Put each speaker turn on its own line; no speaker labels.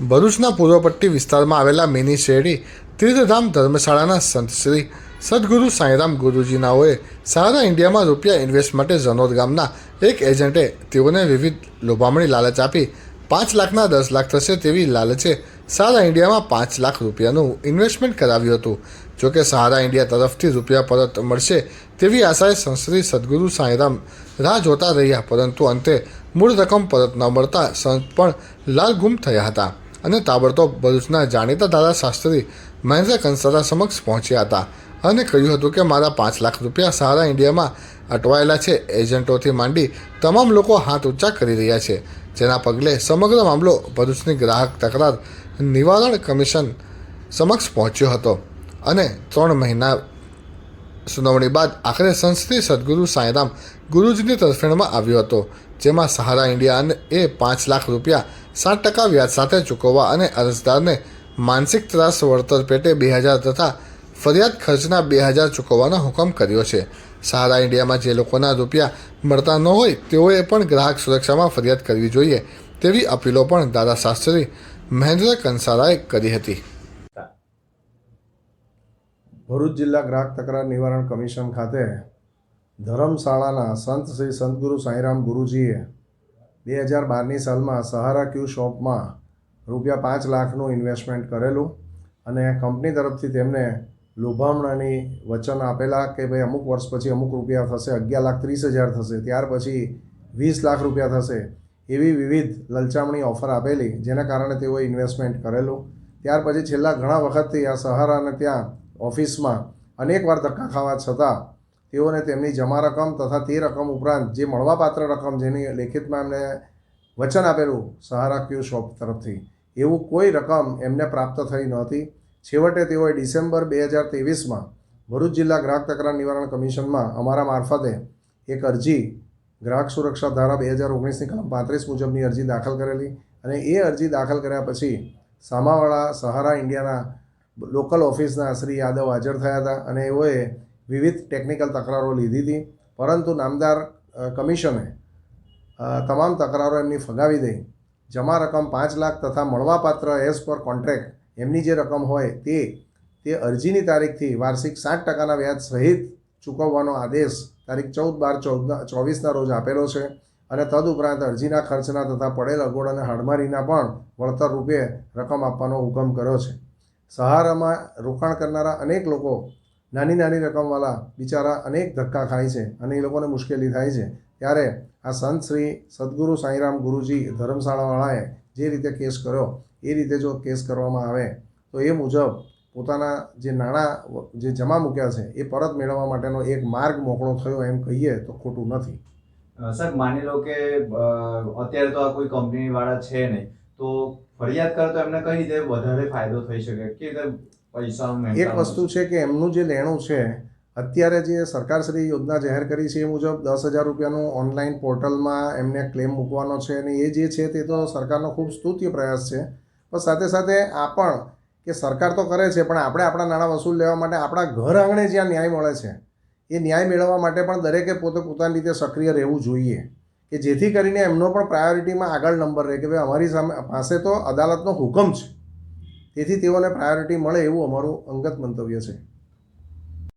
ભરૂચના પૂર્વપટ્ટી વિસ્તારમાં આવેલા મિની શેરડી તીર્થધામ ધર્મશાળાના સંત શ્રી સદગુરુ સાંઈરામ ગુરુજીનાઓએ સારા ઇન્ડિયામાં રૂપિયા ઇન્વેસ્ટ માટે જનોદ ગામના એક એજન્ટે તેઓને વિવિધ લોભામણી લાલચ આપી પાંચ લાખના દસ લાખ થશે તેવી લાલચે સારા ઇન્ડિયામાં પાંચ લાખ રૂપિયાનું ઇન્વેસ્ટમેન્ટ કરાવ્યું હતું. જોકે સહારા ઇન્ડિયા તરફથી રૂપિયા પરત મળશે તેવી આશાએ સંશ્રી સદગુરુ સાંઈરામ રાહ જોતા રહ્યા, પરંતુ અંતે મૂળ રકમ પરત ન મળતા સંત પણ લાલ ગુમ થયા હતા. અને તાબડતોબ ભરૂચના જાણીતા ધારાશાસ્ત્રી મહેન્દ્ર કંસારા સમક્ષ પહોંચ્યા હતા અને કહ્યું હતું કે મારા પાંચ લાખ રૂપિયા સહારા ઇન્ડિયામાં અટવાયેલા છે. એજન્ટોથી માંડી તમામ લોકો હાથ ઊંચા કરી રહ્યા છે. જેના પગલે સમગ્ર મામલો ભરૂચની ગ્રાહક તકરાર નિવારણ કમિશન સમક્ષ પહોંચ્યો હતો અને ત્રણ મહિના સુનાવણી બાદ આખરે સંસ્થિત સદગુરુ સાંઈરામ ગુરુજીની તરફેણમાં આવ્યો હતો, જેમાં સહારા ઇન્ડિયા એ પાંચ લાખ રૂપિયા સાત ટકા વ્યાજ સાથે ચૂકવવા અને અરજદારને માનસિક ત્રાસ વળતર પેટે બે હજાર તથા ફરિયાદ ખર્ચના બે હજાર ચૂકવવાનો હુકમ કર્યો છે. સહારા ઇન્ડિયામાં જે લોકોના રૂપિયા મળતા ન હોય, તેઓએ પણ ગ્રાહક સુરક્ષામાં ફરિયાદ કરવી જોઈએ તેવી અપીલો પણ દાદાશાસ્ત્રી મહેન્દ્ર કંસારાએ કરી હતી.
ભરૂચ જિલ્લા ગ્રાહક તકરાર નિવારણ કમિશન ખાતે ધર્મશાળાના સંત શ્રી સંતગુરુ સાંઈરામ ગુરુજીએ બે હજાર બારની સાલમાં સહારા ક્યુ શોપમાં રૂપિયા પાંચ લાખનું ઇન્વેસ્ટમેન્ટ કરેલું અને કંપની તરફથી તેમને લોભામણાની વચન આપેલા કે ભાઈ અમુક વર્ષ પછી અમુક રૂપિયા થશે, અગિયાર લાખ ત્રીસ હજાર થશે, ત્યાર પછી વીસ લાખ રૂપિયા થશે એવી વિવિધ લલચામણી ઓફર આપેલી, જેના કારણે તેઓએ ઇન્વેસ્ટમેન્ટ કરેલું. ત્યાર પછી છેલ્લા ઘણા વખતથી આ સહારાને ત્યાં ઓફિસમાં અનેકવાર ધક્કા ખાવા છતાં તેઓને તેમની જમા રકમ તથા તે રકમ ઉપરાંત જે મળવાપાત્ર રકમ જેની લેખિતમાં એમને વચન આપેલું સહારા ક્યુ શોપ તરફથી, એવું કોઈ રકમ એમને પ્રાપ્ત થઈ નહોતી. છેવટે તેઓએ ડિસેમ્બર બે હજાર ત્રેવીસમાં ભરૂચ જિલ્લા ગ્રાહક તકરાર નિવારણ કમિશનમાં અમારા મારફતે એક અરજી ગ્રાહક સુરક્ષા ધારા બે હજાર ઓગણીસની કલમ પાંત્રીસ મુજબની અરજી દાખલ કરેલી અને એ અરજી દાખલ કર્યા પછી સામાવાળા સહારા ઇન્ડિયાના લોકલ ઓફિસના શ્રી યાદવ હાજર થયા હતા અને એઓએ વિવિધ ટેકનિકલ તકરારો લીધી હતી. પરંતુ નામદાર કમિશને તમામ તકરારો એમની ફગાવી દઈ. જમા રકમ પાંચ લાખ તથા મળવાપાત્ર એઝ પર કોન્ટ્રાક્ટ એમની જે રકમ હોય તે તે અરજીની તારીખથી વાર્ષિક સાત ટકાના વ્યાજ સહિત ચૂકવવાનો આદેશ તારીખ ચૌદ બાર ચૌદના, ચોવીસના રોજ આપેલો છે અને તદુપરાંત અરજીના ખર્ચના તથા પડેલ અગોડ અને હાડમારીના પણ વળતર રૂપે રકમ આપવાનો હુકમ કર્યો છે. સહારામાં રોકાણ કરનારા અનેક લોકો નાની નાની રકમવાળા બિચારા અનેક ધક્કા ખાય છે અને એ લોકોને મુશ્કેલી થાય છે. ત્યારે આ સંત શ્રી સદગુરુ સાંઈરામ ગુરુજી ધર્મશાળાવાળાએ જે રીતે કેસ કર્યો, એ રીતે જો કેસ કરવામાં આવે, તો એ મુજબ પોતાના જે નાણાં જે જમા મૂક્યા છે, એ પરત મેળવવા માટેનો એક માર્ગ મોકળો થયો એમ કહીએ તો ખોટું નથી.
સર માની લો કે અત્યારે તો આ કોઈ કંપની વાળા છે નહીં તો ફરિયાદ કરે તો એમને કઈ રીતે વધારે ફાયદો થઈ શકે. કે રીતે પૈસા
એક વસ્તુ છે કે એમનું જે લેણું છે અત્યારે જે સરકારશ્રી યોજના જાહેર કરી છે એ મુજબ દસ હજાર રૂપિયાનું ઓનલાઈન પોર્ટલમાં એમને ક્લેમ મૂકવાનો છે અને એ જે છે તે તો સરકારનો ખૂબ સ્તુત્ય પ્રયાસ છે. પણ સાથે સાથે આ પણ કે સરકાર તો કરે છે પણ આપણે આપણા નાણાં વસૂલ લેવા માટે આપણા ઘર આંગણે જ્યાં ન્યાય મળે છે એ ન્યાય મેળવવા માટે પણ દરેકે પોતે પોતાની રીતે સક્રિય રહેવું જોઈએ. કે જેથી કરીને એમનો પણ પ્રાયોરિટીમાં આગળ નંબર રહે કે ભાઈ અમારી સામે પાસે તો અદાલતનો હુકમ છે. તેથી તેઓને પ્રાયોરિટી મળે એવું અમારું અંગત મંતવ્ય છે.